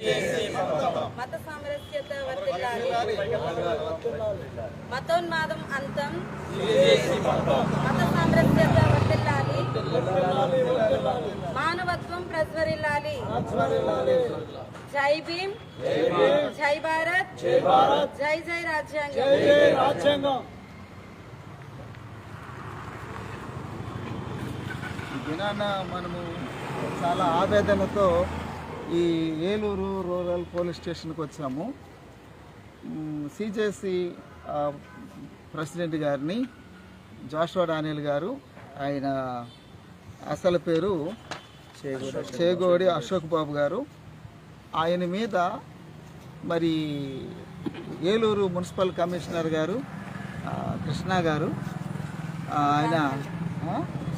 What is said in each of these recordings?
మత సామరస్యత వర్ధిల్లాలి మతోన్మాదం అంతం. మత సామరస్యత వర్ధిల్లాలి మానవత్వం ప్రజ్వరిల్లాలి. జై భీమ్. జై భారత్. జై జై రాజ్యాంగం. ఈ దినాన మనము చాలా ఆవేదనతో ఈ ఏలూరు రూరల్ పోలీస్ స్టేషన్కి వచ్చాము. సిజేసి ప్రెసిడెంట్ గారిని జాషువా డానియల్ గారు ఆయన అసలు పేరు చేగోడి అశోక్ బాబు గారు. ఆయన మీద మరి ఏలూరు మున్సిపల్ కమిషనర్ గారు కృష్ణ గారు ఆయన?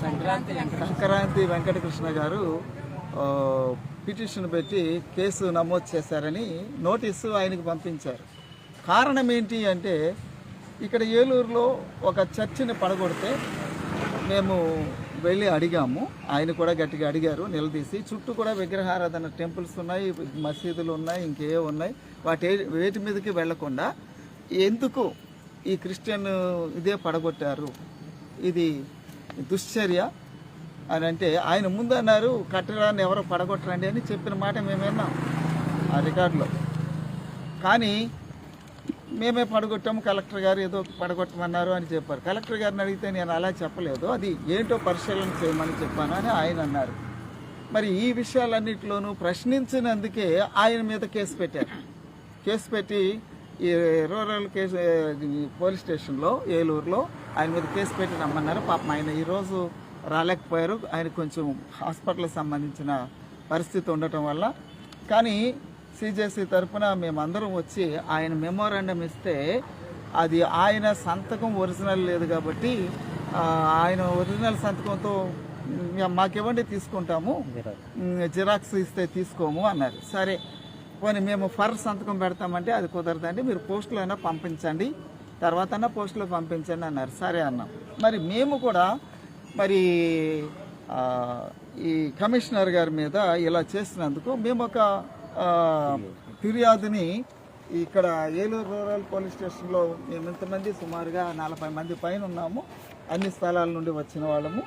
సంక్రాంతి వెంకటకృష్ణ. గారు పిటిషన్ పెట్టి కేసు నమోదు చేశారని నోటీసు ఆయనకు పంపించారు. కారణం ఏంటి అంటే ఇక్కడ ఏలూరులో ఒక చర్చిని పడగొడితే మేము వెళ్ళి అడిగాము. ఆయన కూడా గట్టిగా అడిగారు నిలదీసి చుట్టూ కూడా విగ్రహారాధన టెంపుల్స్ ఉన్నాయి మసీదులు ఉన్నాయి ఇంకే ఉన్నాయి. వాటి వేటి మీదకి వెళ్ళకుండా ఎందుకు ఈ క్రిస్టియన్ ఇదే పడగొట్టారు? ఇది దుశ్చర్య. అని అంటే ఆయన ముందు అన్నారు కట్టడాన్ని ఎవరో పడగొట్టరండి అని చెప్పిన మాట మేము విన్నాం ఆ రికార్డులో. కానీ మేమే పడగొట్టాము కలెక్టర్ గారు ఏదో పడగొట్టమన్నారు అని చెప్పారు. కలెక్టర్ గారిని అడిగితే నేను అలా చెప్పలేదు. అది ఏంటో పరిశీలన చేయమని చెప్పాను అని ఆయన అన్నారు. మరి ఈ విషయాలన్నింటిలోనూ ప్రశ్నించినందుకే ఆయన మీద కేసు పెట్టారు. కేసు పెట్టి ఈ రూరల్ కేసు పోలీస్ స్టేషన్లో ఏలూరులో ఆయన మీద కేసు పెట్టి రమ్మన్నారు. పాపం ఆయన ఈరోజు రాలేకపోయారు. ఆయన కొంచెం హాస్పిటల్కి సంబంధించిన పరిస్థితి ఉండటం వల్ల. కానీ సిజేసి తరఫున మేమందరం వచ్చి ఆయన మెమోరాండం ఇస్తే అది ఆయన సంతకం ఒరిజినల్ లేదు కాబట్టి ఆయన ఒరిజినల్ సంతకంతో "మ్, తీసుకుంటాము? జిరాక్స్ ఇస్తే తీసుకోము అన్నారు. సరే పోనీ మేము ఫర్ సంతకం పెడతామంటే అది కుదరదండి. మీరు పోస్టులో అయినా పంపించండి. తర్వాత పోస్టులో పంపించండి అన్నారు. సరే అన్నాం. మరి మేము కూడా మరి ఈ కమిషనర్ గారి మీద ఇలా చేసినందుకు మేము ఒక ఫిర్యాదుని ఇక్కడ ఏలూరు రూరల్ పోలీస్ స్టేషన్లో మేము ఇంతమంది సుమారుగా నలభై మంది పైన ఉన్నాము. అన్ని స్థలాల నుండి వచ్చిన వాళ్ళము.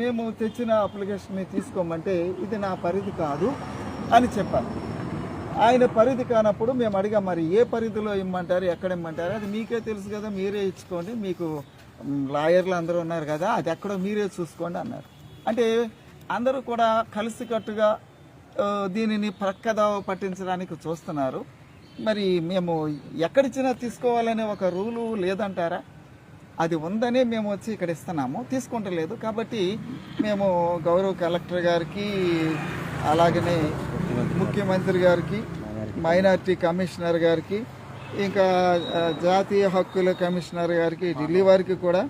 మేము తెచ్చిన అప్లికేషన్ని తీసుకోమంటే ఇది నా పరిధి కాదు అని చెప్పాను ఆయన పరిధి కానప్పుడు మేము అడిగాం మరి ఏ పరిధిలో ఇమ్మంటారు? ఎక్కడ ఇమ్మంటారు? అది మీకే తెలుసు కదా మీరే ఇచ్చుకోండి మీకు లాయర్లు అందరూ ఉన్నారు కదా అది ఎక్కడో మీరే చూసుకోండి అన్నారు. అంటే అందరూ కూడా కలిసికట్టుగా దీనిని ప్రక్కదావ పట్టించడానికి చూస్తున్నారు. మరి మేము ఎక్కడిచ్చినా తీసుకోవాలనే ఒక రూలు లేదంటారా? అది ఉందనే మేము వచ్చి ఇక్కడ ఇస్తున్నాము తీసుకుంటలేదు. కాబట్టి మేము గౌరవ కలెక్టర్ గారికి అలాగనే ముఖ్యమంత్రి గారికి మైనార్టీ కమిషనర్ గారికి ఇంకా జాతీయ హక్కుల కమిషనర్ గారికి ఢిల్లీ వారికి కూడా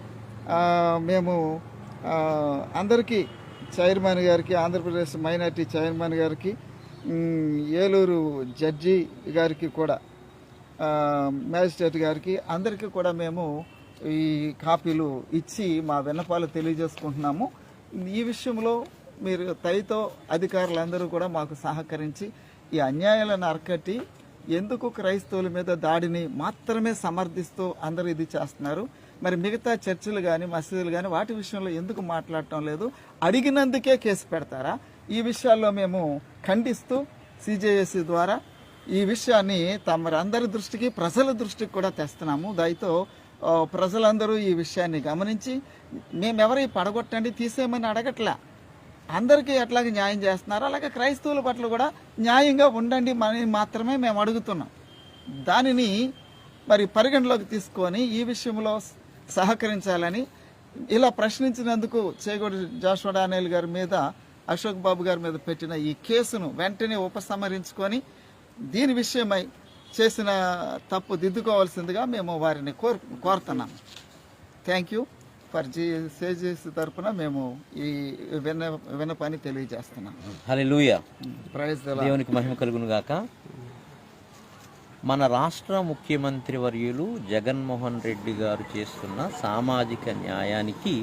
మేము అందరికీ చైర్మన్ గారికి ఆంధ్రప్రదేశ్ మైనార్టీ చైర్మన్ గారికి ఏలూరు జడ్జి గారికి కూడా మ్యాజిస్ట్రేట్ గారికి అందరికీ కూడా మేము ఈ కాపీలు ఇచ్చి మా విన్నపాలు తెలియజేసుకుంటున్నాము. ఈ విషయంలో మీరు తైతో అధికారులందరూ కూడా మాకు సహకరించి ఈ అన్యాయాలను అరకట్టి ఎందుకు క్రైస్తవుల మీద దాడిని మాత్రమే సమర్థిస్తూ అందరూ ఇది చేస్తున్నారు? మరి మిగతా చర్చిలు కానీ మసీదులు కానీ వాటి విషయంలో ఎందుకు మాట్లాడటం లేదు? అడిగినందుకే కేసు పెడతారా? ఈ విషయాల్లో మేము ఖండిస్తూ సిజేఎస్సి ద్వారా ఈ విషయాన్ని తమరందరి దృష్టికి ప్రజల దృష్టికి కూడా తెస్తున్నాము. దయతో ప్రజలందరూ ఈ విషయాన్ని గమనించి మేమెవరి పడగొట్టండి తీసేయమని అడగట్లా. అందరికీ ఎట్లాగే న్యాయం చేస్తున్నారు. అలాగే క్రైస్తవుల పట్ల కూడా న్యాయంగా ఉండండి అని మాత్రమే మేము అడుగుతున్నాం. దానిని మరి పరిగణలోకి తీసుకొని ఈ విషయంలో సహకరించాలని ఇలా ప్రశ్నించినందుకు చేగోడి జాషువా డానేల్ గారి మీద అశోక్ బాబు గారి మీద పెట్టిన ఈ కేసును వెంటనే ఉపసంహరించుకొని దీని విషయమై చేసిన తప్పు దిద్దుకోవాల్సిందిగా మేము వారిని కోరు కోరుతున్నాం. Thank you. ఫర్ సేజెస్ తరపున మేము ఈ విన్న విన్నపాన్ని తెలియజేస్తున్నాం. దేవునికి మహిమ కలుగును గాక. మన రాష్ట్ర ముఖ్యమంత్రి వర్యులు జగన్మోహన్ రెడ్డి గారు చేస్తున్న సామాజిక న్యాయానికి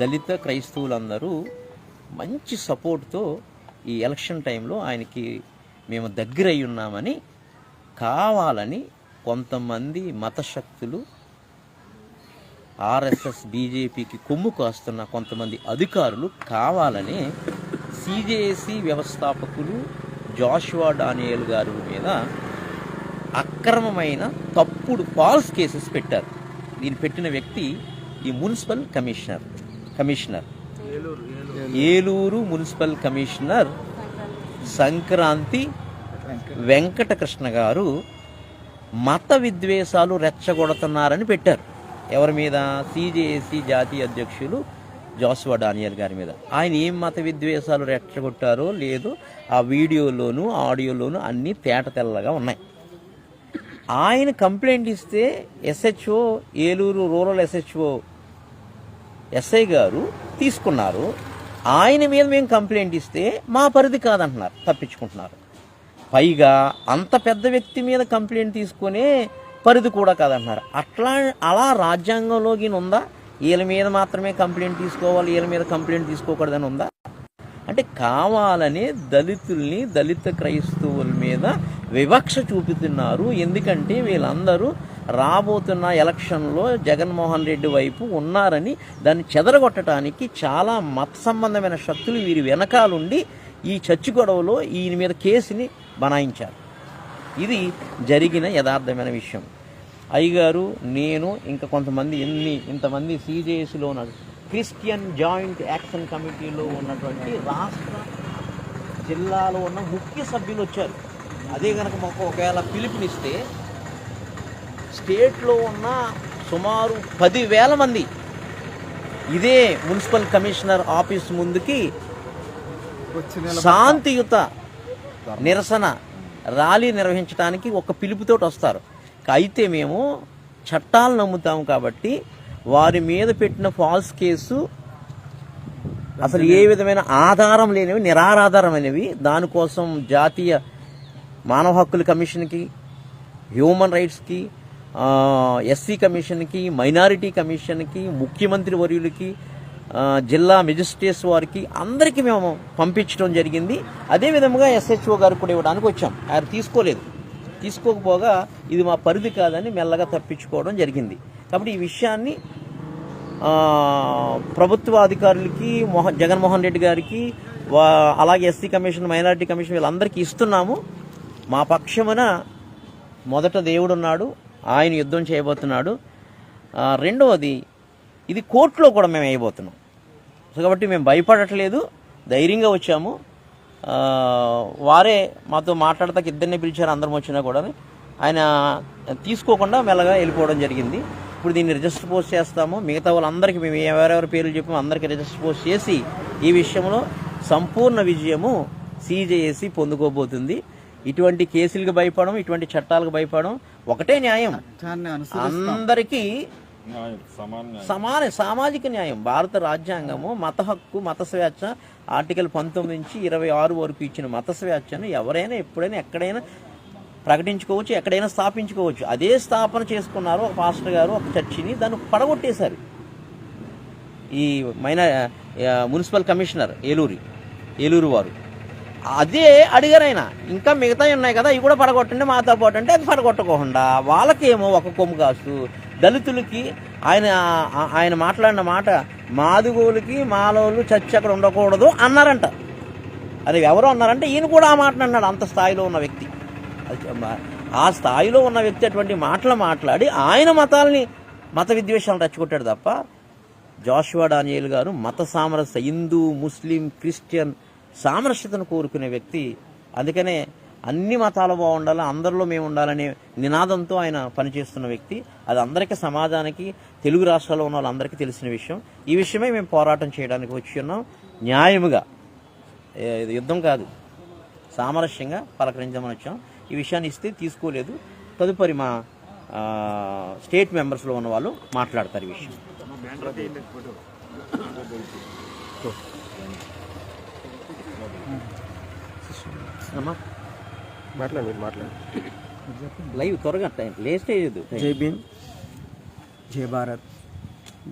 దళిత క్రైస్తవులందరూ మంచి సపోర్ట్తో ఈ ఎలక్షన్ టైంలో ఆయనకి మేము దగ్గరై ఉన్నామని కావాలని కొంతమంది మతశక్తులు ఆర్ఎస్ఎస్ బీజేపీకి కొమ్ము కాస్తున్న కొంతమంది అధికారులు కావాలని సిజేసి వ్యవస్థాపకులు జాషువా డానియల్ గారి మీద అక్రమమైన తప్పుడు ఫాల్స్ కేసెస్ పెట్టారు. దీన్ని పెట్టిన వ్యక్తి ఈ municipal commissioner commissioner. Eluru municipal commissioner Sankranti Venkatakrishna garu మత విద్వేషాలు రెచ్చగొడుతున్నారని పెట్టారు. ఎవరి మీద? సీజేఏసీ జాతీయ అధ్యక్షులు జాస్వా డానియల్ గారి మీద. ఆయన ఏం మత విద్వేషాలు రెచ్చగొట్టారో లేదు ఆ వీడియోలోను ఆడియోలోను అన్నీ తేట తెల్లగా ఉన్నాయి. ఆయన కంప్లైంట్ ఇస్తే SHO Eluru rural SHO SI garu తీసుకున్నారు. ఆయన మీద మేము కంప్లైంట్ ఇస్తే మా పరిధి కాదంటున్నారు తప్పించుకుంటున్నారు. పైగా అంత పెద్ద వ్యక్తి మీద కంప్లైంట్ తీసుకునే పరిధి కూడా కాదంటున్నారు. అట్లా అలా రాజ్యాంగంలోకి ఉందా? వీళ్ళ మీద మాత్రమే కంప్లైంట్ తీసుకోవాలి వీళ్ళ మీద కంప్లైంట్ తీసుకోకూడదని ఉందా? అంటే కావాలని దళితుల్ని దళిత క్రైస్తవుల మీద వివక్ష చూపుతున్నారు. ఎందుకంటే వీళ్ళందరూ రాబోతున్న ఎలక్షన్లో జగన్మోహన్ రెడ్డి వైపు ఉన్నారని దాన్ని చెదరగొట్టడానికి చాలా మత సంబంధమైన శక్తులు వీరి వెనకాలుండి ఈ చర్చి గొడవలో ఈయన మీద కేసుని బనాయించారు. ఇది జరిగిన యథార్థమైన విషయం. అయ్యగారు నేను ఇంకా కొంతమంది ఎన్ని ఇంతమంది సిజేఎస్లో ఉన్న క్రిస్టియన్ జాయింట్ యాక్షన్ కమిటీలో ఉన్నటువంటి రాష్ట్ర జిల్లాలో ఉన్న ముఖ్య సభ్యులు వచ్చారు. అదే కనుక మాకు ఒకవేళ పిలుపునిస్తే స్టేట్లో ఉన్న సుమారు పదివేల మంది. ఇదే మున్సిపల్ కమిషనర్ ఆఫీస్ ముందుకి శాంతియుత నిరసన ర్యాలీ నిర్వహించడానికి ఒక పిలుపుతోటి వస్తారు. అయితే మేము చట్టాలు నమ్ముతాము కాబట్టి వారి మీద పెట్టిన ఫాల్స్ కేసు అసలు ఏ విధమైన ఆధారం లేనివి నిరాధారమైనవి దానికోసం జాతీయ మానవ హక్కుల కమిషన్కి హ్యూమన్ రైట్స్కి ఎస్సీ కమిషన్కి మైనారిటీ కమిషన్కి ముఖ్యమంత్రి వర్యులకి జిల్లా మెజిస్ట్రేట్స్ వారికి అందరికీ మేము పంపించడం జరిగింది. అదేవిధంగా ఎస్హెచ్ఓ గారికి కూడా ఇవ్వడానికి వచ్చాం. ఆయన తీసుకోలేదు. తీసుకోకపోగా ఇది మా పరిధి కాదని మెల్లగా తప్పించుకోవడం జరిగింది. కాబట్టి ఈ విషయాన్ని ప్రభుత్వ అధికారులకి మోహన్ జగన్మోహన్ రెడ్డి గారికి వా- అలాగే ఎస్సీ కమిషన్ మైనారిటీ కమిషన్ వీళ్ళందరికీ ఇస్తున్నాము. మా పక్షమున మొదట దేవుడు ఉన్నాడు ఆయన యుద్ధం చేయబోతున్నాడు. రెండవది ఇది కోర్టులో కూడా మేము వేయబోతున్నాం. కాబట్టి మేము భయపడట్లేదు ధైర్యంగా వచ్చాము. వారే మాతో మాట్లాడతాకి ఇద్దరిని పిలిచారు అందరం వచ్చినా కూడా ఆయన తీసుకోకుండా మెల్లగా వెళ్ళిపోవడం జరిగింది. ఇప్పుడు దీన్ని రిజిస్టర్ పోస్ట్ చేస్తాము. మిగతా వాళ్ళందరికీ మేము ఎవరెవరి పేర్లు చెప్పాము అందరికీ రిజిస్టర్ పోస్ట్ చేసి ఈ విషయంలో సంపూర్ణ విజయము సీజేఏసి పొందుకోబోతుంది. ఇటువంటి కేసులకు భయపడడం ఇటువంటి చట్టాలకు భయపడడం ఒకటే న్యాయం. అందరికీ సమాన సామాజిక న్యాయం. భారత రాజ్యాంగము మత హక్కు మత స్వేచ్ఛ ఆర్టికల్ పంతొమ్మిది నుంచి ఇరవై ఆరు వరకు ఇచ్చిన మత స్వేచ్ఛను ఎవరైనా ఎప్పుడైనా ఎక్కడైనా ప్రకటించుకోవచ్చు ఎక్కడైనా స్థాపించుకోవచ్చు. అదే స్థాపన చేసుకున్నారు ఒక పాస్టర్ గారు ఒక చర్చిని దాన్ని పడగొట్టేశారు. ఈ మైన మున్సిపల్ కమిషనర్ ఏలూరి ఏలూరు వారు. అదే అడిగారు ఆయన ఇంకా మిగతా ఉన్నాయి కదా ఇవి కూడా పడగొట్టండి మాతో పాటు అంటే అది పడగొట్టకుండా వాళ్ళకేమో ఒక కొమ్ము కాస్తూ దళితులకి ఆయన ఆయన మాట్లాడిన మాట మాదిగోళ్ళకి మాలోళ్ళు చచ్చి అక్కడ ఉండకూడదు అన్నారంట. అది ఎవరు అన్నారంటే ఈయన కూడా ఆ మాటను అన్నాడు అంత స్థాయిలో ఉన్న వ్యక్తి. ఆ స్థాయిలో ఉన్న వ్యక్తి అటువంటి మాటలు మాట్లాడి ఆయన మతాల్ని మత విద్వేషాలను రెచ్చగొట్టాడు తప్ప జాషువా డానియల్ గారు మత సామరస్య హిందూ ముస్లిం క్రిస్టియన్ సామరస్యతను కోరుకునే వ్యక్తి. అందుకనే అన్ని మతాలు బాగుండాలి అందరిలో మేము ఉండాలనే నినాదంతో ఆయన పనిచేస్తున్న వ్యక్తి. అది అందరికీ సమాజానికి తెలుగు రాష్ట్రాల్లో ఉన్న వాళ్ళందరికీ తెలిసిన విషయం. ఈ విషయమే మేము పోరాటం చేయడానికి వచ్చి ఉన్నాం. న్యాయముగా యుద్ధం కాదు. సామరస్యంగా పలకరించమని వచ్చాం. ఈ విషయాన్ని ఇస్తే తీసుకోలేదు. తదుపరి మా స్టేట్ మెంబర్స్లో ఉన్న వాళ్ళు మాట్లాడతారు ఈ విషయం. మాట్లాడు మీరు మాట్లాడు. లైవ్ త్వరగా టైం లేస్ట్ అయ్యదు జై భీమ్. జై భారత్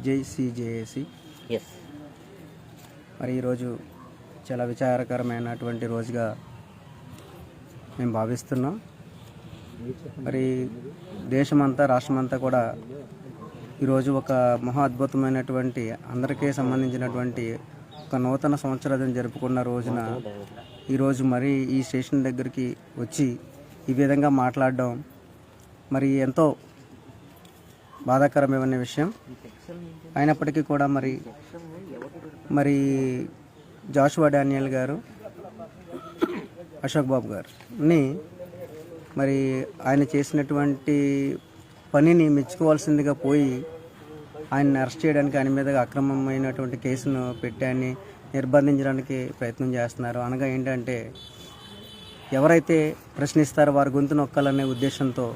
జై సిజేఏసి ఎస్ మరి ఈరోజు చాలా విచారకరమైనటువంటి రోజుగా మేము భావిస్తున్నాం. మరి దేశమంతా రాష్ట్రమంతా కూడా ఈరోజు ఒక మహా అద్భుతమైనటువంటి అందరికీ సంబంధించినటువంటి ఒక నూతన సంవత్సరాలను జరుపుకున్న రోజున ఈరోజు మరి ఈ స్టేషన్ దగ్గరికి వచ్చి ఈ విధంగా మాట్లాడడం మరి ఎంతో బాధాకరమైన విషయం. అయినప్పటికీ కూడా మరి మరి జాషువా డానియల్ గారు అశోక్ బాబు గారిని మరి ఆయన చేసినటువంటి పనిని మెచ్చుకోవాల్సిందిగా పోయి ఆయన్ని అరెస్ట్ చేయడానికి ఆయన మీద అక్రమమైనటువంటి కేసును పెట్టి ఆయన్ని నిర్బంధించడానికి ప్రయత్నం చేస్తున్నారు. అనగా ఏంటంటే ఎవరైతే ప్రశ్నిస్తారో వారి గొంతు నొక్కాలనే ఉద్దేశంతో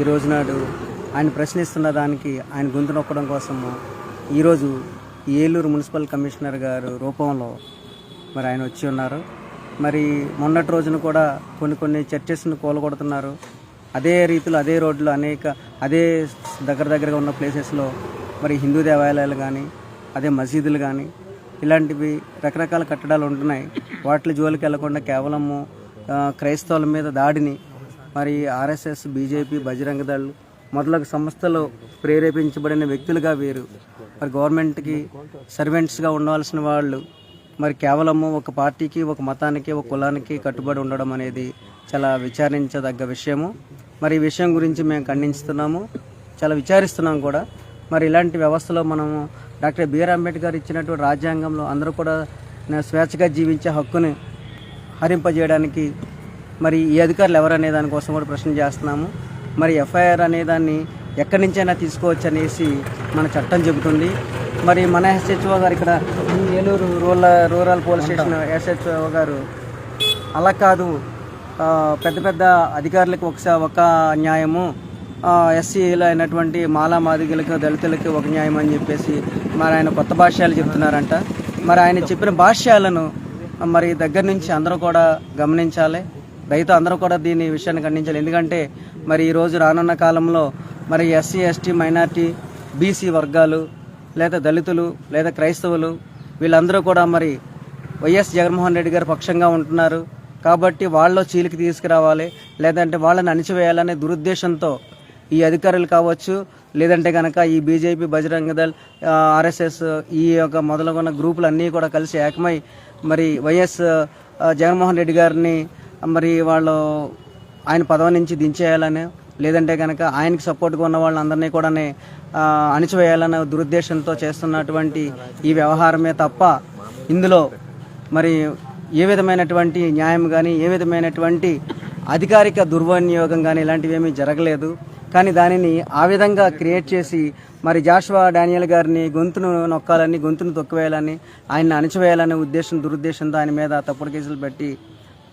ఈ రోజు నాడు ఆయన ప్రశ్నిస్తున్న దానికి ఆయన గొంతు నొక్కడం కోసము ఈరోజు ఏలూరు మున్సిపల్ కమిషనర్ గారు రూపంలో మరి ఆయన వచ్చి ఉన్నారు. మరి మొన్నటి రోజున కూడా కొన్ని కొన్ని చర్చెస్ను కూలగొడుతున్నారు. అదే రీతిలో అదే రోడ్లు అనేక అదే దగ్గర దగ్గరగా ఉన్న ప్లేసెస్లో మరి హిందూ దేవాలయాలు కానీ అదే మసీదులు కానీ ఇలాంటివి రకరకాల కట్టడాలు ఉంటున్నాయి. వాటి జోలికి వెళ్ళకుండా కేవలము క్రైస్తవుల మీద దాడిని మరి ఆర్ఎస్ఎస్ బీజేపీ బజరంగ దళ్ళు మొదలగు సంస్థలు ప్రేరేపించబడిన వ్యక్తులుగా వీరు. మరి గవర్నమెంట్కి సర్వెంట్స్గా ఉండవలసిన వాళ్ళు మరి కేవలము ఒక పార్టీకి ఒక మతానికి ఒక కులానికి కట్టుబడి ఉండడం అనేది చాలా విచారించదగ్గ విషయము. మరి ఈ విషయం గురించి మేము ఖండిస్తున్నాము చాలా విచారిస్తున్నాం కూడా. మరి ఇలాంటి వ్యవస్థలో మనము డాక్టర్ బిఆర్ అంబేద్కర్ ఇచ్చినటువంటి రాజ్యాంగంలో అందరూ కూడా నా స్వేచ్ఛగా జీవించే హక్కుని హరింపజేయడానికి మరి ఈ అధికారులు ఎవరనే దానికోసం కూడా ప్రశ్న చేస్తున్నాము. మరి ఎఫ్ఐఆర్ అనే దాన్ని ఎక్కడి నుంచైనా తీసుకోవచ్చు అనేసి మన చట్టం చెబుతుంది. మరి మన ఎస్హెచ్ఓ గారు ఇక్కడ Eluru rural rural police station SHO garu అలా కాదు. పెద్ద పెద్ద అధికారులకు ఒకసారి ఒక న్యాయము ఎస్సీలు అయినటువంటి మాలా మాదిగలకు దళితులకి ఒక న్యాయం అని చెప్పేసి మరి ఆయన కొత్త భాష్యాలు చెప్తున్నారంట. మరి ఆయన చెప్పిన భాష్యాలను మరి దగ్గర నుంచి అందరూ కూడా గమనించాలి. రైతు అందరూ కూడా దీని విషయాన్ని ఖండించాలి. ఎందుకంటే మరి ఈరోజు రానున్న కాలంలో మరి ఎస్సీ ఎస్టీ మైనార్టీ బీసీ వర్గాలు లేదా దళితులు లేదా క్రైస్తవులు వీళ్ళందరూ కూడా మరి వైఎస్ జగన్మోహన్ రెడ్డి గారు పక్షంగా ఉంటున్నారు. కాబట్టి వాళ్ళు చీలికి తీసుకురావాలి. లేదంటే వాళ్ళని అణిచివేయాలనే దురుద్దేశంతో ఈ అధికారులు కావచ్చు లేదంటే కనుక ఈ బీజేపీ బజరంగ దళ్ ఆర్ఎస్ఎస్ ఈ యొక్క మొదలగున్న గ్రూపులు అన్నీ కూడా కలిసి ఏకమై మరి వైఎస్ జగన్మోహన్ రెడ్డి గారిని మరి వాళ్ళు ఆయన పదవి నుంచి దించేయాలని లేదంటే కనుక ఆయనకి సపోర్ట్గా ఉన్న వాళ్ళందరినీ కూడా అణిచివేయాలనే దురుద్దేశంతో చేస్తున్నటువంటి ఈ వ్యవహారమే తప్ప ఇందులో మరి ఏ విధమైనటువంటి న్యాయం కానీ ఏ విధమైనటువంటి అధికారిక దుర్వినియోగం కానీ ఇలాంటివి ఏమీ జరగలేదు. కానీ దానిని ఆ విధంగా క్రియేట్ చేసి మరి జాషువా డానియల్ గారిని గొంతును నొక్కాలని గొంతును తొక్కివేయాలని ఆయన్ని అణచివేయాలనే ఉద్దేశం దురుద్దేశంతో ఆయన మీద తప్పుడు కేసులు పెట్టి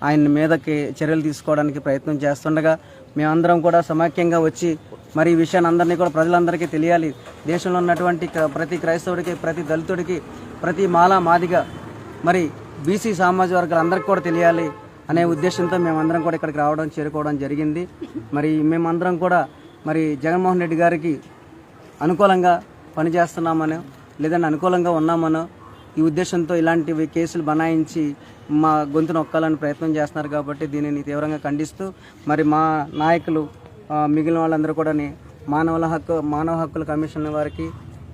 ఆయన మీదకి చర్యలు తీసుకోవడానికి ప్రయత్నం చేస్తుండగా మేమందరం కూడా సమాఖ్యంగా వచ్చి మరి ఈ విషయాన్ని అందరినీ కూడా ప్రజలందరికీ తెలియాలి. దేశంలో ఉన్నటువంటి క్ర- ప్రతి క్రైస్తవుడికి ప్రతి దళితుడికి ప్రతి మాలా మాదిగా మరి బీసీ సామాజిక వర్గాలందరికీ కూడా తెలియాలి అనే ఉద్దేశంతో మేమందరం కూడా ఇక్కడికి రావడం చేరుకోవడం జరిగింది. మరి మేమందరం కూడా మరి జగన్మోహన్ రెడ్డి గారికి అనుకూలంగా పనిచేస్తున్నామనో లేదంటే అనుకూలంగా ఉన్నామనో ఈ ఉద్దేశంతో ఇలాంటివి కేసులు బనాయించి మా గొంతు నొక్కాలని ప్రయత్నం చేస్తున్నారు కాబట్టి దీనిని తీవ్రంగా ఖండిస్తూ మరి మా నాయకులు మిగిలిన వాళ్ళందరూ కూడా మానవుల హక్కు మానవ హక్కుల కమిషన్ వారికి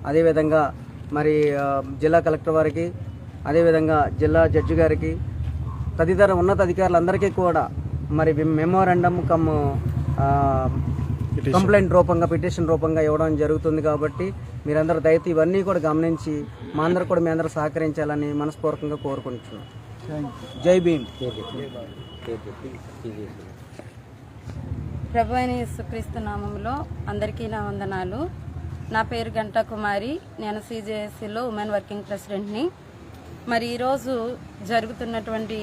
అదేవిధంగా మరి జిల్లా కలెక్టర్ వారికి అదేవిధంగా జిల్లా జడ్జి గారికి తదితర ఉన్నత అధికారులందరికీ కూడా మరి మెమోరాండమ్ కమ్ కంప్లైంట్ రూపంగా పిటిషన్ రూపంగా ఇవ్వడం జరుగుతుంది కాబట్టి మీరందరూ దయతో ఇవన్నీ కూడా గమనించి మా అందరూ కూడా మీ అందరూ సహకరించాలని మనస్పూర్వకంగా కోరుకుంటున్నాం. జై భీమ్. ప్రభు అయిన యేసుక్రీస్తు నామంలో అందరికీ నా వందనాలు. నా పేరు గంటా కుమారి. నేను సిజేఎస్సిలో ఉమెన్ వర్కింగ్ ప్రెసిడెంట్ని. మరి ఈరోజు జరుగుతున్నటువంటి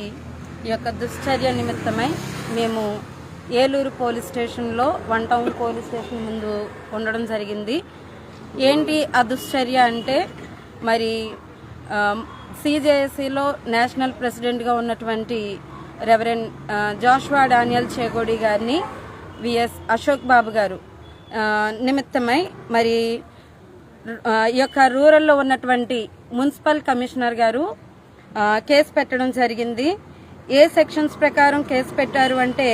ఈ యొక్క దుశ్చర్య నిమిత్తమై మేము ఏలూరు పోలీస్ స్టేషన్లో వన్ టౌన్ పోలీస్ స్టేషన్ ముందు ఉండడం జరిగింది. ఏంటి ఆ దుశ్చర్య అంటే మరి సిజేఎస్సిలో నేషనల్ ప్రెసిడెంట్గా ఉన్నటువంటి రెవరెండ్ జాష్వా డానియల్ చేగోడి గారిని విఎస్ అశోక్ బాబు గారు నిమిత్తమై మరి ఈ యొక్క రూరల్లో ఉన్నటువంటి మున్సిపల్ కమిషనర్ గారు కేసు పెట్టడం జరిగింది. ఏ సెక్షన్స్ ప్రకారం కేసు పెట్టారు అంటే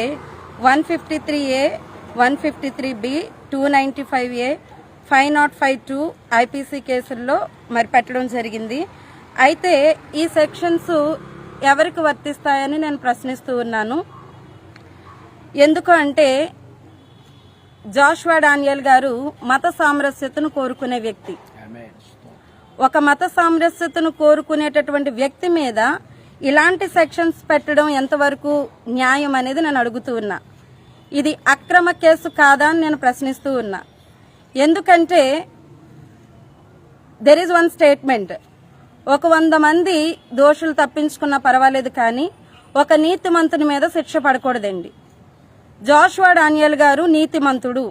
one fifty three A one fifty three B two ninety five A five nought five two IPC కేసుల్లో మరి పెట్టడం జరిగింది. అయితే ఈ సెక్షన్స్ ఎవరికి వర్తిస్తాయని నేను ప్రశ్నిస్తూ ఉన్నాను. ఎందుకు అంటే జాషువా డానియల్ గారు మత సామరస్యతను కోరుకునే వ్యక్తి. ఒక మత సామరస్యతను కోరుకునేటటువంటి వ్యక్తి మీద ఇలాంటి సెక్షన్స్ పెట్టడం ఎంతవరకు న్యాయం అనేది నేను అడుగుతూ ఉన్నా. ఇది అక్రమ కేసు కాదా అని నేను ప్రశ్నిస్తూ ఉన్నా. ఎందుకంటే దెర్ ఈజ్ వన్ స్టేట్మెంట్ ఒక వంద మంది దోషులు తప్పించుకున్నా పర్వాలేదు కానీ ఒక నీతిమంతుని మీద శిక్ష పడకూడదండి. జాషువా డానియల్ గారు నీతిమంతుడు.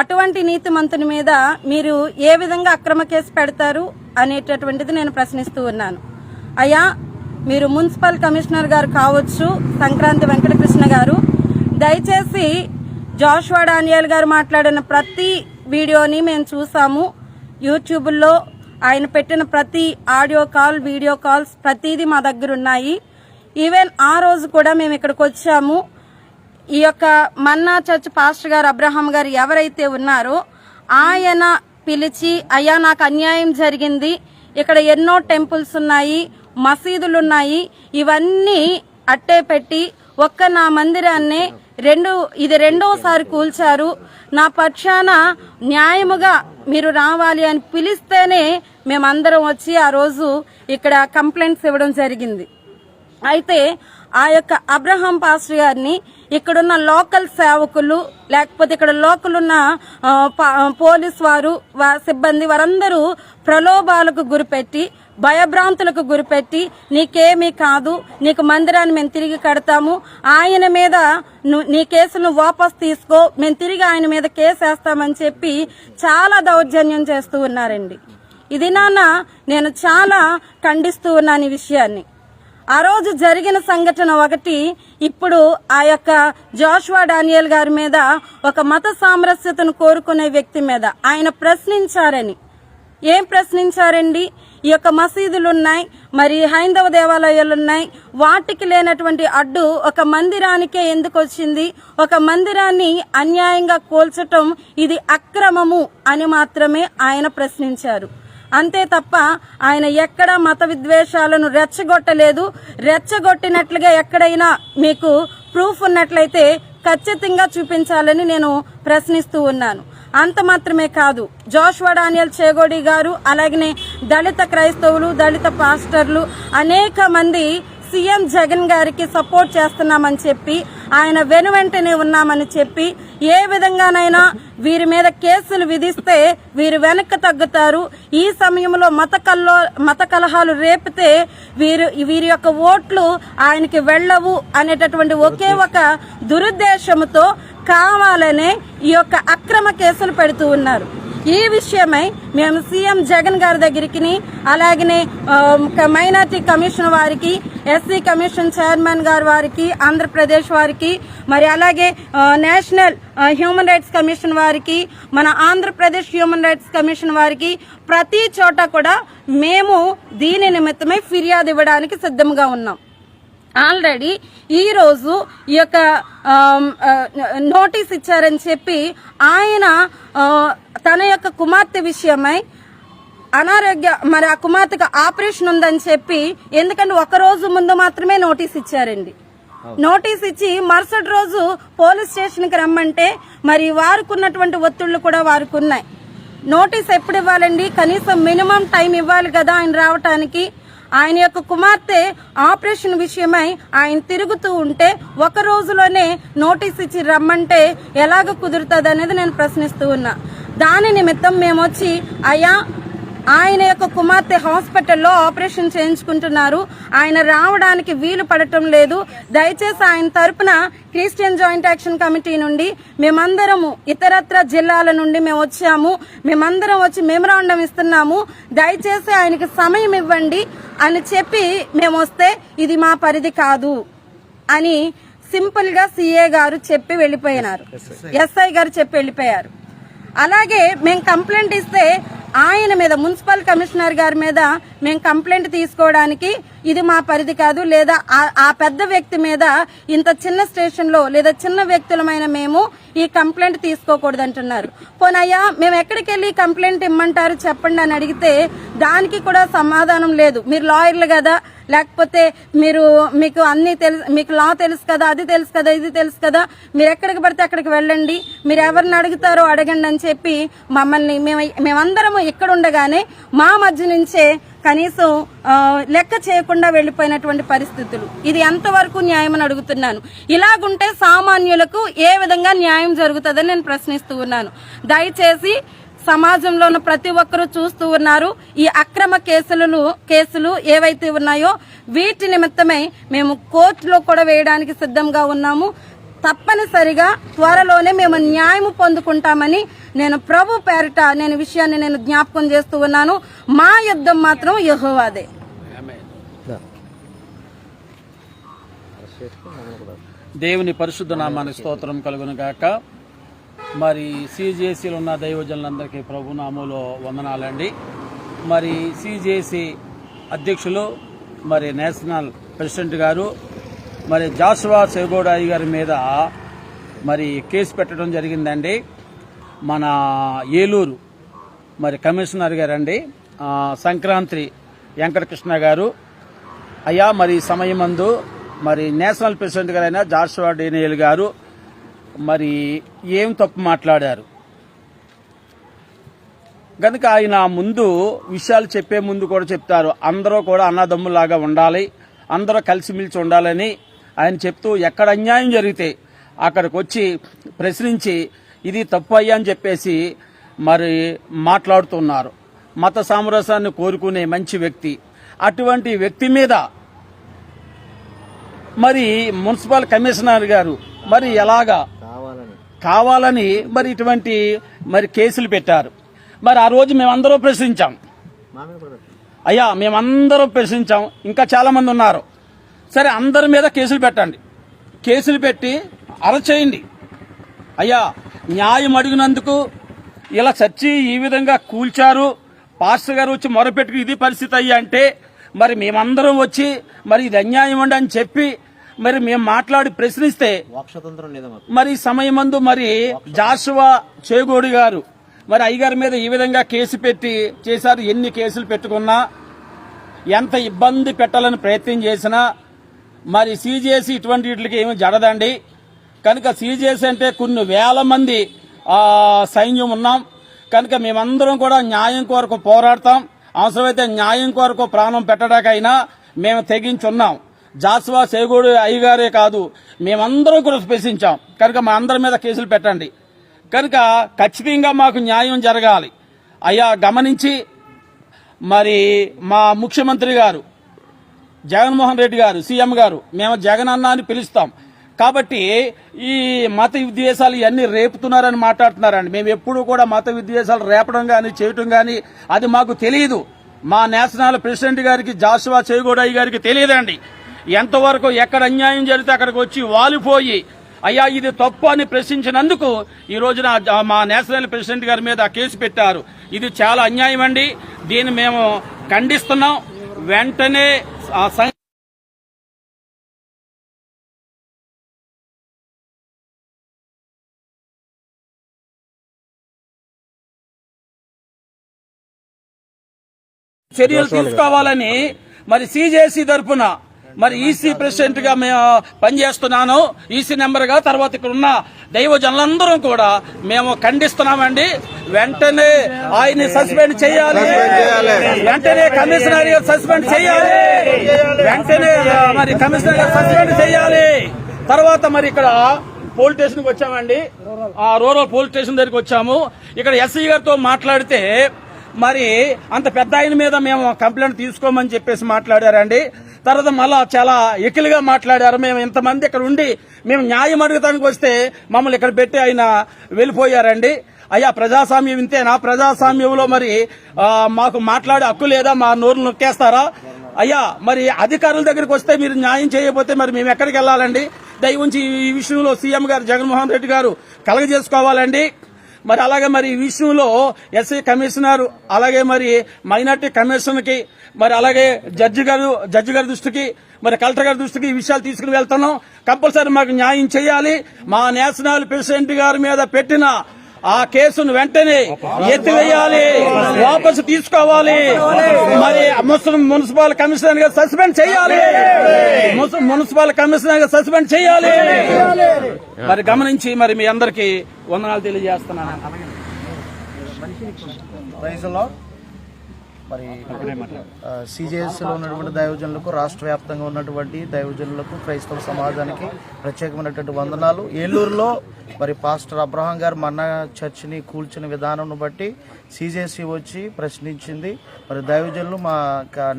అటువంటి నీతిమంతుని మీద మీరు ఏ విధంగా అక్రమ కేసు పెడతారు అనేటటువంటిది నేను ప్రశ్నిస్తూ ఉన్నాను. అయ్యా మీరు మున్సిపల్ కమిషనర్ గారు కావచ్చు సంక్రాంతి వెంకటకృష్ణ గారు. దయచేసి జాషువా డానియల్ గారు మాట్లాడిన ప్రతి వీడియోని మేము చూసాము. యూట్యూబ్లో ఆయన పెట్టిన ప్రతి ఆడియో కాల్ వీడియో కాల్స్ ప్రతిదీ మా దగ్గర ఉన్నాయి. ఈవెన్ ఆ రోజు కూడా మేము ఇక్కడికి వచ్చాము. ఈ యొక్క Manna church pastor garu Abraham garu ఎవరైతే ఉన్నారో ఆయన పిలిచి అయ్యా నాకు అన్యాయం జరిగింది. ఇక్కడ ఎన్నో టెంపుల్స్ ఉన్నాయి. మసీదులు ఉన్నాయి ఇవన్నీ అట్టే పెట్టి ఒక్క నా మందిరాన్నే రెండు ఇది రెండోసారి కూల్చారు. నా పక్షాన న్యాయముగా మీరు రావాలి అని పిలిస్తేనే మేమందరం వచ్చి ఆ రోజు ఇక్కడ కంప్లైంట్స్ ఇవ్వడం జరిగింది. అయితే ఆ యొక్క అబ్రహాం పాస్టర్ గారిని ఇక్కడున్న లోకల్ సేవకులు లేకపోతే ఇక్కడ లోకల్ ఉన్న పోలీస్ వారు సిబ్బంది వారందరూ ప్రలోభాలకు గురిపెట్టి భయభ్రాంతులకు గురిపెట్టి నీకేమీ కాదు నీకు మందిరాన్ని మేము తిరిగి కడతాము. ఆయన మీద నీ కేసును వాపస్ తీసుకో మేము తిరిగి ఆయన మీద కేసు వేస్తామని చెప్పి చాలా దౌర్జన్యం చేస్తూ ఉన్నారండి. ఇది నాన్న నేను చాలా ఖండిస్తూ ఉన్నాను ఈ విషయాన్ని. ఆ రోజు జరిగిన సంఘటన ఒకటి ఇప్పుడు ఆ యొక్క జోష్వా డానియల్ గారి మీద ఒక మత సామరస్యతను కోరుకునే వ్యక్తి మీద ఆయన ప్రశ్నించారని. ఏం ప్రశ్నించారండి? ఈ యొక్క మసీదులు ఉన్నాయి మరి హైందవ దేవాలయాలు ఉన్నాయి వాటికి లేనటువంటి అడ్డు ఒక మందిరానికే ఎందుకు వచ్చింది? ఒక మందిరాన్ని అన్యాయంగా కోల్చటం ఇది అక్రమము అని మాత్రమే ఆయన ప్రశ్నించారు. అంతే తప్ప ఆయన ఎక్కడ మత విద్వేషాలను రెచ్చగొట్టలేదు. రెచ్చగొట్టినట్లుగా ఎక్కడైనా మీకు ప్రూఫ్ ఉన్నట్లయితే ఖచ్చితంగా చూపించాలని నేను ప్రశ్నిస్తూ ఉన్నాను. అంత మాత్రమే కాదు. జోష్వా డానియల్ చేగోడి గారు అలాగనే దళిత క్రైస్తవులు దళిత పాస్టర్లు అనేక మంది సీఎం జగన్ గారికి సపోర్ట్ చేస్తున్నామని చెప్పి ఆయన వెనువెంటనే ఉన్నామని చెప్పి ఏ విధంగానైనా వీరి మీద కేసులు విధిస్తే వీరు వెనక్కి తగ్గుతారు. ఈ సమయంలో మత కల్లో మత కలహాలు రేపితే వీరు వీరి యొక్క ఓట్లు ఆయనకి వెళ్ళవు అనేటటువంటి ఒకే ఒక దురుద్దేశంతో కావాలనే ఈ యొక్క అక్రమ కేసులు పెడుతూ ఉన్నారు. ఈ విషయమై మేము సీఎం జగన్ గారి దగ్గరికి అలాగనే మైనార్టీ కమిషన్ వారికి ఎస్సీ కమిషన్ చైర్మన్ గారి వారికి ఆంధ్రప్రదేశ్ వారికి మరి అలాగే నేషనల్ హ్యూమన్ రైట్స్ కమిషన్ వారికి మన ఆంధ్రప్రదేశ్ హ్యూమన్ రైట్స్ కమిషన్ వారికి ప్రతి చోట కూడా మేము దీని నిమిత్తమై ఫిర్యాదు ఇవ్వడానికి సిద్ధంగా ఉన్నాం. ఆల్రెడీ ఈ రోజు ఈ యొక్క నోటీస్ ఇచ్చారని చెప్పి ఆయన తన యొక్క కుమార్తె విషయమై అనారోగ్య మరి ఆ కుమార్తెకు ఆపరేషన్ ఉందని చెప్పి ఎందుకంటే ఒక రోజు ముందు మాత్రమే నోటీస్ ఇచ్చారండి. నోటీస్ ఇచ్చి మరుసటి రోజు పోలీస్ స్టేషన్కి రమ్మంటే మరి వారికి ఉన్నటువంటి ఒత్తిళ్ళు కూడా వారికి ఉన్నాయి. నోటీస్ ఎప్పుడు ఇవ్వాలండి? కనీసం మినిమం టైం ఇవ్వాలి కదా ఆయన రావటానికి. ఆయన యొక్క కుమార్తె ఆపరేషన్ విషయమై ఆయన తిరుగుతూ ఉంటే ఒక రోజులోనే నోటీస్ ఇచ్చి రమ్మంటే ఎలాగ కుదురుతుంది అనేది నేను ప్రశ్నిస్తూ ఉన్నా. దాని నిమిత్తం మేము వచ్చి అయ్యా ఆయన యొక్క కుమార్తె హాస్పిటల్లో ఆపరేషన్ చేయించుకుంటున్నారు. ఆయన రావడానికి వీలు పడటం లేదు. దయచేసి ఆయన తరపున క్రిస్టియన్ జాయింట్ యాక్షన్ కమిటీ నుండి మేమందరము ఇతరత్ర జిల్లాల నుండి మేము వచ్చాము. మేమందరం వచ్చి మెమరాండం ఇస్తున్నాము. దయచేసి ఆయనకి సమయం ఇవ్వండి అని చెప్పి మేము వస్తే ఇది మా పరిధి కాదు అని సింపుల్గా సిఏ గారు చెప్పి వెళ్ళిపోయినారు. ఎస్ఐ గారు చెప్పి వెళ్ళిపోయారు. అలాగే మేము కంప్లైంట్ ఇస్తే ఆయన మీద మున్సిపల్ కమిషనర్ గారి మీద మేము కంప్లైంట్ తీసుకోవడానికి ఇది మా పరిధి కాదు. లేదా ఆ- పెద్ద వ్యక్తి మీద ఇంత చిన్న స్టేషన్లో లేదా చిన్న వ్యక్తులమైన మేము ఈ కంప్లైంట్ తీసుకోకూడదు అంటున్నారు. పోనయ్యా మేము ఎక్కడికి వెళ్ళి కంప్లైంట్ ఇమ్మంటారు చెప్పండి అని అడిగితే దానికి కూడా సమాధానం లేదు. మీరు లాయర్లు కదా లేకపోతే మీరు మీకు అన్ని తెలుసు మీకు లా తెలుసు కదా అది తెలుసు కదా ఇది తెలుసు కదా మీరు ఎక్కడికి పడితే అక్కడికి వెళ్ళండి. మీరు ఎవరిని అడుగుతారో అడగండి అని చెప్పి మమ్మల్ని మేము మేమందరము ఇక్కడ ఉండగానే మా మధ్య నుంచే కనీసం లెక్క చేయకుండా వెళ్ళిపోయినటువంటి పరిస్థితులు. ఇది ఎంతవరకు న్యాయం అని అడుగుతున్నాను. ఇలాగుంటే సామాన్యులకు ఏ విధంగా న్యాయం జరుగుతుందని నేను ప్రశ్నిస్తూ ఉన్నాను. దయచేసి సమాజంలో ఉన్న ప్రతి ఒక్కరూ చూస్తూ ఉన్నారు. ఈ అక్రమ కేసులు కేసులు ఏవైతే ఉన్నాయో వీటి నిమిత్తమై మేము కోర్టులో కూడా వేయడానికి సిద్ధంగా ఉన్నాము. తప్పనిసరిగా త్వరలోనే మేము న్యాయం పొందుకుంటామని నేను ప్రభు పేరిట నేను విషయాన్ని నేను జ్ఞాపకం చేస్తూ ఉన్నాను. మా యుద్ధం మాత్రం యెహోవాదే. దేవుని పరిశుద్ధ నామానికి స్తోత్రం కలుగును గాక. మరి సిజేసీలో ఉన్న దైవజనులందరికీ ప్రభు నామంలో వందనాలండి. మరి సిజేసి అధ్యక్షులు మరి నేషనల్ ప్రెసిడెంట్ గారు మరి జాషువా చెగోడాయి గారి మీద మరి కేసు పెట్టడం జరిగిందండి. మన ఏలూరు మరి కమిషనర్ గారండి సంక్రాంతి వెంకటకృష్ణ గారు. అయ్యా మరి సమయమందు మరి నేషనల్ ప్రెసిడెంట్ గారైన జాషువా డేనియల్ గారు మరి ఏం తప్పు మాట్లాడారు? కనుక ఆయన ముందు విషయాలు చెప్పే ముందు కూడా చెప్తారు. అందరూ కూడా అన్నదమ్ములాగా ఉండాలి. అందరూ కలిసిమెలిసి ఉండాలని ఆయన చెప్తూ ఎక్కడ అన్యాయం జరిగితే అక్కడికి వచ్చి ప్రశ్నించి ఇది తప్పు అయ్యా అని చెప్పేసి మరి మాట్లాడుతున్నారు. మత సామరస్యాన్ని కోరుకునే మంచి వ్యక్తి. అటువంటి వ్యక్తి మీద మరి మున్సిపల్ కమిషనర్ గారు మరి ఎలాగా కావాలని. మరి ఇటువంటి మరి కేసులు పెట్టారు. మరి ఆ రోజు మేమందరం ప్రశ్నించాం. అయ్యా మేమందరం ప్రశ్నించాం. ఇంకా చాలా మంది ఉన్నారు. సరే అందరి మీద కేసులు పెట్టండి. కేసులు పెట్టి అరెస్ట్ చేయండి అయ్యా న్యాయం అడిగినందుకు ఇలా చర్చి ఈ విధంగా కూల్చారు పాస్టర్ గారు వచ్చి మొరపెట్టుకు ఇది పరిస్థితి అయ్యా అంటే మరి మేమందరం వచ్చి మరి ఇది అన్యాయం అండి అని చెప్పి మరి మేము మాట్లాడి ప్రశ్నిస్తే మరి ఈ సమయమందు మరి జాషువా చేగోడి గారు మరి అయ్యగారి మీద ఈ విధంగా కేసు పెట్టి చేశారు ఎన్ని కేసులు పెట్టుకున్నా ఎంత ఇబ్బంది పెట్టాలని ప్రయత్నం చేసినా మరి సీజేసి ఇటువంటి వీటికి ఏమి జడదండి కనుక సీజేసి అంటే కొన్ని వేల మంది సైన్యం ఉన్నాం. కనుక మేమందరం కూడా న్యాయం కొరకు పోరాడతాం. అవసరమైతే న్యాయం కొరకు ప్రాణం పెట్టడాకైనా మేము తెగించున్నాం. జాస్వా సేగోడు అయ్యగారే కాదు మేమందరం కూడా స్పృశించాం. కనుక మా అందరి మీద కేసులు పెట్టండి. కనుక ఖచ్చితంగా మాకు న్యాయం జరగాలి. అయ్యా గమనించి మరి మా ముఖ్యమంత్రి గారు జగన్మోహన్ రెడ్డి గారు సీఎం గారు మేము జగన్ అన్న అని పిలుస్తాం. కాబట్టి ఈ మత విద్వేషాలు ఇవన్నీ రేపుతున్నారని మాట్లాడుతున్నారండి. మేము ఎప్పుడు కూడా మత విద్వేషాలు రేపడం కానీ చేయటం కానీ అది మాకు తెలియదు మా నేషనల్ ప్రెసిడెంట్ గారికి జాషువా చేగోడయ్య గారికి తెలియదండి. ఎంతవరకు ఎక్కడ అన్యాయం జరిగితే అక్కడికి వచ్చి వాలిపోయి అయ్యా ఇది తప్పు అని ప్రశ్నించినందుకు ఈ రోజున మా నేషనల్ ప్రెసిడెంట్ గారి మీద కేసు పెట్టారు. ఇది చాలా అన్యాయం అండి దీన్ని మేము ఖండిస్తున్నాం. వెంటనే ఆ సం- చర్యలు తీసుకోవాలని మరి సిజేసి తరఫున మరి ఈసీ ప్రెసిడెంట్గా మేము పనిచేస్తున్నాను. ఈసీ నెంబర్గా తర్వాత ఇక్కడ ఉన్న దైవజనులందరం కూడా మేము ఖండిస్తున్నామండి. వెంటనే ఆయన్ని సస్పెండ్ చేయాలి. వెంటనే కమిషనర్ సస్పెండ్ చేయాలి. వెంటనే మరి కమిషనర్ సస్పెండ్ చేయాలి. తర్వాత మరి ఇక్కడ పోలీస్ స్టేషన్కి వచ్చామండి. ఆ రూరల్ పోలీస్ స్టేషన్ దగ్గరికి వచ్చాము. ఇక్కడ ఎస్ఐ గారితో మాట్లాడితే మరి అంత పెద్ద ఆయన మీద మేము కంప్లైంట్ తీసుకోమని చెప్పేసి మాట్లాడారండి. తర్వాత మళ్ళా చాలా ఎకిలిగా మాట్లాడారు. మేము ఇంతమంది ఇక్కడ ఉండి మేము న్యాయం అడగటానికి వస్తే మమ్మల్ని ఇక్కడ పెట్టి ఆయన వెళ్ళిపోయారండి. అయ్యా ప్రజాస్వామ్యం ఇంతేనా? ప్రజాస్వామ్యంలో మరి మాకు మాట్లాడే హక్కు లేదా? మా నోరు నొక్కేస్తారా? అయ్యా మరి అధికారుల దగ్గరికి వస్తే మీరు న్యాయం చేయకపోతే మరి మేము ఎక్కడికి వెళ్ళాలండి? దయ ఉంచి ఈ విషయంలో సీఎం గారు జగన్మోహన్ రెడ్డి గారు కలగజేసుకోవాలండి. మరి అలాగే మరి ఈ విషయంలో ఎస్ఐ కమిషనర్ అలాగే మరి మైనార్టీ కమిషన్కి మరి అలాగే జడ్జి గారు జడ్జి గారి దృష్టికి మరి కలెక్టర్ గారి దృష్టికి ఈ విషయాలు తీసుకుని వెళ్తున్నాం. కంపల్సరీ మాకు న్యాయం చేయాలి. మా నేషనల్ ప్రెసిడెంట్ గారి మీద పెట్టిన ఆ కేసును వెంటనే ఎత్తివేయాలి వాపసు తీసుకోవాలి. మరి ముస్లిం మున్సిపల్ కమిషనర్గా సస్పెండ్ చేయాలి. ముస్లిం మున్సిపల్ కమిషనర్గా సస్పెండ్ చేయాలి. మరి గమనించి మరి మీ అందరికి వందనాలు తెలియజేస్తున్నాను. మరి సిజేఎస్లో ఉన్నటువంటి దైవజనులకు రాష్ట్ర వ్యాప్తంగా ఉన్నటువంటి దైవజనులకు క్రైస్తవ సమాజానికి ప్రత్యేకమైనటువంటి వందనాలు. ఏలూరులో మరి పాస్టర్ అబ్రహాం గారు మన్నా చర్చిని కూల్చిన విధానం బట్టి సిజేసి వచ్చి ప్రశ్నించింది. మరి దైవజనులు మా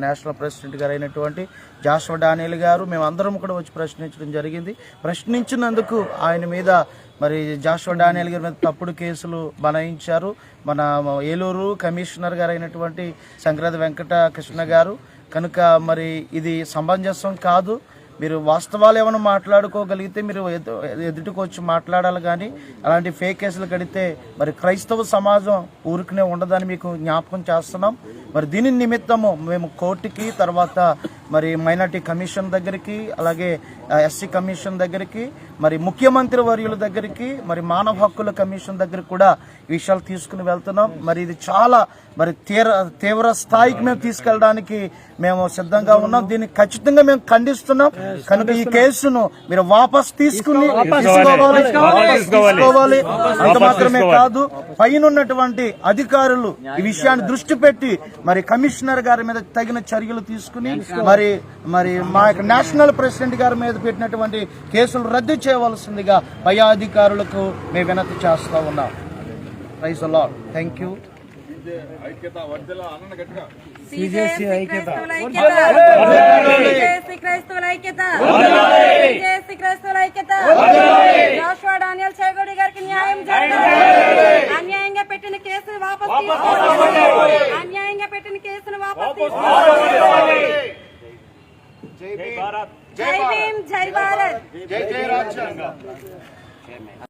నేషనల్ ప్రెసిడెంట్ గారు అయినటువంటి జాషువా డానియల్ గారు మేమందరం కూడా వచ్చి ప్రశ్నించడం జరిగింది. ప్రశ్నించినందుకు ఆయన మీద మరి జాషువా డానియల్ గారి మీద తప్పుడు కేసులు బనాయించారు. మన ఏలూరు కమిషనర్ గారు అయినటువంటి సంక్రాంతి వెంకట కృష్ణ గారు. కనుక మరి ఇది సమంజసం కాదు. మీరు వాస్తవాలు ఏమైనా మాట్లాడుకోగలిగితే మీరు ఎదు- ఎదుటికి వచ్చి మాట్లాడాలి కానీ అలాంటి ఫేక్ కేసులు కడితే మరి క్రైస్తవ సమాజం ఊరికనే ఉండదని మీకు జ్ఞాపకం చేస్తున్నాం. మరి దీని నిమిత్తము మేము కోర్టుకి తర్వాత మరి మైనార్టీ కమిషన్ దగ్గరికి అలాగే ఎస్సీ కమిషన్ దగ్గరికి మరి ముఖ్యమంత్రి వర్యుల దగ్గరికి మరి మానవ హక్కుల కమిషన్ దగ్గరికి కూడా విషయాలు తీసుకుని వెళ్తున్నాం. మరి ఇది చాలా మరి తీవ్ర తీవ్ర స్థాయికి మేము తీసుకెళ్ళడానికి మేము సిద్ధంగా ఉన్నాం. దీన్ని ఖచ్చితంగా మేము ఖండిస్తున్నాం. కనుక ఈ కేసును మీరు వాపస్ తీసుకుని తీసుకోవాలి. తీసుకోవాలి. అంత మాత్రమే కాదు పైన ఉన్నటువంటి అధికారులు ఈ విషయాన్ని దృష్టి పెట్టి మరి కమిషనర్ గారి మీద తగిన చర్యలు తీసుకుని మరి మరి మా యొక్క నేషనల్ ప్రెసిడెంట్ గారి మీద పెట్టినటువంటి కేసులు రద్దు చేయవలసిందిగా పై అధికారులకు మేము వినతి చేస్తా ఉన్నాం. Praise lord thank you CJC క్రైస్తవుల ఐక్యత. సిజేసి క్రైస్తవుల ఐక్యత. సిజేసి క్రైస్తవుల ఐక్యత. జాషువా డానియల్ చేగోడి గారికి న్యాయం జరగాలి. అన్యాయంగా పెట్టిన కేసును వాపస్ తీసుకోవాలి. అన్యాయంగా పెట్టిన కేసును వాపస్ తీసుకోవాలి. జై భీమ్. జై భారత్.